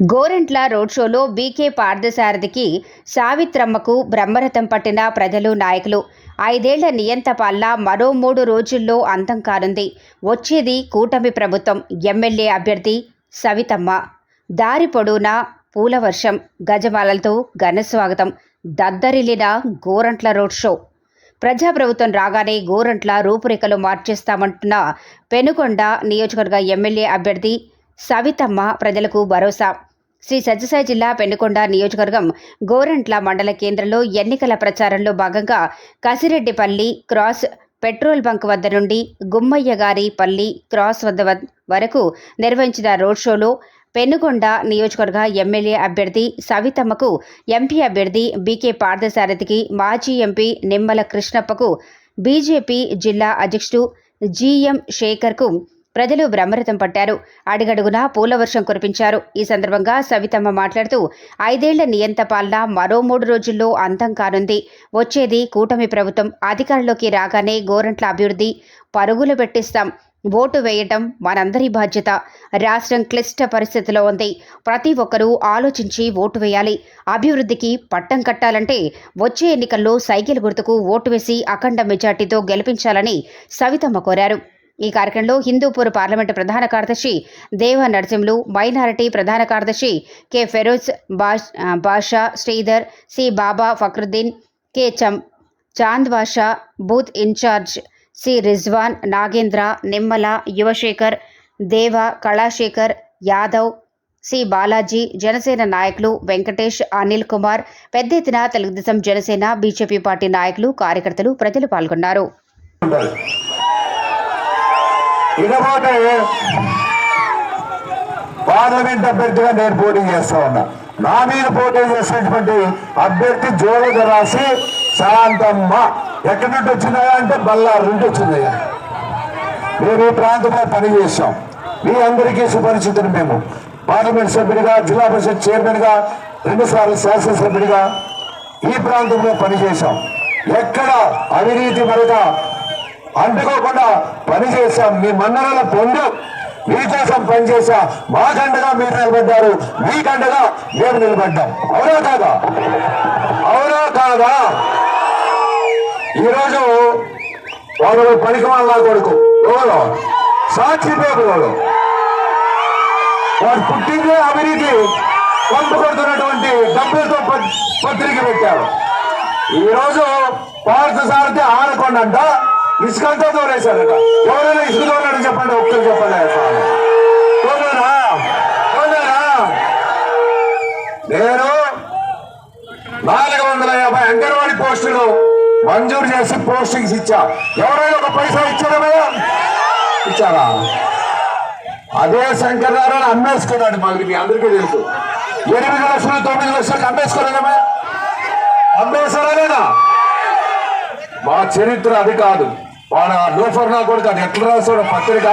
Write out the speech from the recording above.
Gorantla road షోలో BK పార్థసారథికి సావిత్రమ్మకు బ్రహ్మరథం పట్టిన ప్రజలు నాయకులు. ఐదేళ్ళ నియంత పాలన మరో మూడు రోజుల్లో అంతం కానుంది. వచ్చేది కూటమి ప్రభుత్వం. ఎమ్మెల్యే అభ్యర్థి సవితమ్మ. దారి పొడవునా పూలవర్షం. గజమాలలతో ఘనస్వాగతం దద్దరిల్లిన గోరంట్ల రోడ్ షో. ప్రజాప్రభుత్వం రాగానే గోరంట్ల రూపురేఖలు మార్చేస్తామంటున్న పెనుకొండ నియోజకవర్గ ఎమ్మెల్యే అభ్యర్థి సవితమ్మ ప్రజలకు భరోసా. శ్రీ సత్యసాయి జిల్లా పెనుకొండ నియోజకవర్గం గోరంట్ల మండల కేంద్రంలో ఎన్నికల ప్రచారంలో భాగంగా కసిరెడ్డిపల్లి క్రాస్ పెట్రోల్ బంక్ వద్ద నుండి గుమ్మయ్య గారి పల్లి క్రాస్ వద్ద వరకు నిర్వహించిన రోడ్ షోలో పెనుకొండ నియోజకవర్గ ఎమ్మెల్యే అభ్యర్థి సవితమ్మకు ఎంపీ అభ్యర్థి బీకే పార్థసారథికి మాజీ ఎంపీ నిమ్మల కృష్ణప్పకు బీజేపీ జిల్లా అధ్యక్షుడు జీఎం శేఖర్కు ప్రజలు బ్రహ్మరథం పట్టారు. అడుగడుగునా పూల వర్షం కురిపించారు. ఈ సందర్భంగా సవితమ్మ మాట్లాడుతూ ఐదేళ్ళ నియంత పాలన మరో మూడు రోజుల్లో అంతం కానుంది. వచ్చేది కూటమి ప్రభుత్వం. అధికారంలోకి రాగానే గోరంట్ల అభివృద్ధి పరుగులు పెట్టిస్తాం. ఓటు వేయటం మనందరి బాధ్యత. రాష్ట్రం క్లిష్ట పరిస్థితిలో ఉంది. ప్రతి ఒక్కరూ ఆలోచించి ఓటు వేయాలి. అభివృద్ధికి పట్టం కట్టాలంటే వచ్చే ఎన్నికల్లో సైకిల్ గుర్తుకు ఓటు వేసి అఖండ మెజార్టీతో గెలిపించాలని సవితమ్మ కోరారు. ఈ కార్యక్రమంలో హిందూపూర్ పార్లమెంటు ప్రధాన కార్యదర్శి దేవ నరసింహులు మైనారిటీ ప్రధాన కార్యదర్శి కె ఫెరోజ్ బాష్ బాషా శ్రీధర్ సి బాబా ఫక్రుద్దీన్ కె చం Chand Basha booth in charge C Rizwan Nagendra Nimmala Yuvasekhar Deva Kalasekhar Yadav C Balaji Janasena నాయకులు వెంకటేష్ అనిల్ కుమార్ పెద్ద ఎత్తున తెలుగుదేశం జనసేన బీజేపీ పార్టీ నాయకులు కార్యకర్తలు ప్రజలు పాల్గొన్నారు. ఇకపోతే పార్లమెంట్ అభ్యర్థిగా నేను పోటీ చేస్తా ఉన్నా. నా మీద పోటీ చేసినటువంటి అభ్యర్థి జోలగ రాసి శాంతమ్మ ఎక్కడి నుండి వచ్చిందయా అంటే బల్లారు నుండి వచ్చిందయ్యా. మేము ఈ ప్రాంతంలో పనిచేసాం మీ అందరికీ సుపరిచితులు మేము. పార్లమెంట్ సభ్యుడిగా జిల్లా పరిషత్ చైర్మన్గా రెండుసార్లు శాసనసభ్యుడిగా ఈ ప్రాంతంలో పనిచేశాం ఎక్కడ అవినీతి మరొక అంటుకోకుండా పనిచేశాం మీ మన్ననల పొందు. మీకోసం పనిచేసా మాకండగా మీరు నిలబడ్డారు. మీకండగా మేము నిలబడ్డాం. అవునా కాదా? అవునా కాదా? ఈరోజు వాడు పనికి వాళ్ళ కొడుకు. ఎవరు? సాక్షి పేపరు వాడు పుట్టిందే అవినీతి పంపు కొడుతున్నటువంటి డబ్బులతో పత్రిక పెట్టారు. ఈ రోజు పార్థ సారథి ఇసుకంతా దూరేశారట ఎవరైనా ఇసుక తోలాడని చెప్పండి ఒక్కరు చెప్పండి నేను నాలుగు వందల యాభై అంగన్వాడీ పోస్టులు మంజూరు చేసి పోస్టింగ్స్ ఇచ్చా. ఎవరైనా ఒక పైసా ఇచ్చారా కదా ఇచ్చారా? అదే శంకరనారాయణ అమ్మేసుకున్నాడు మళ్ళీ మీ అందరికీ తెలుసు. ఎనిమిది లక్షలు తొమ్మిది లక్షలకు అమ్మేసుకోలేదమ్మా అమ్మేశారా లేదా? మా చరిత్ర అది కాదు. వాడు ఆ లోఫర్ నా కొడుకు అది ఎట్లా రాస్తాడు పత్రిక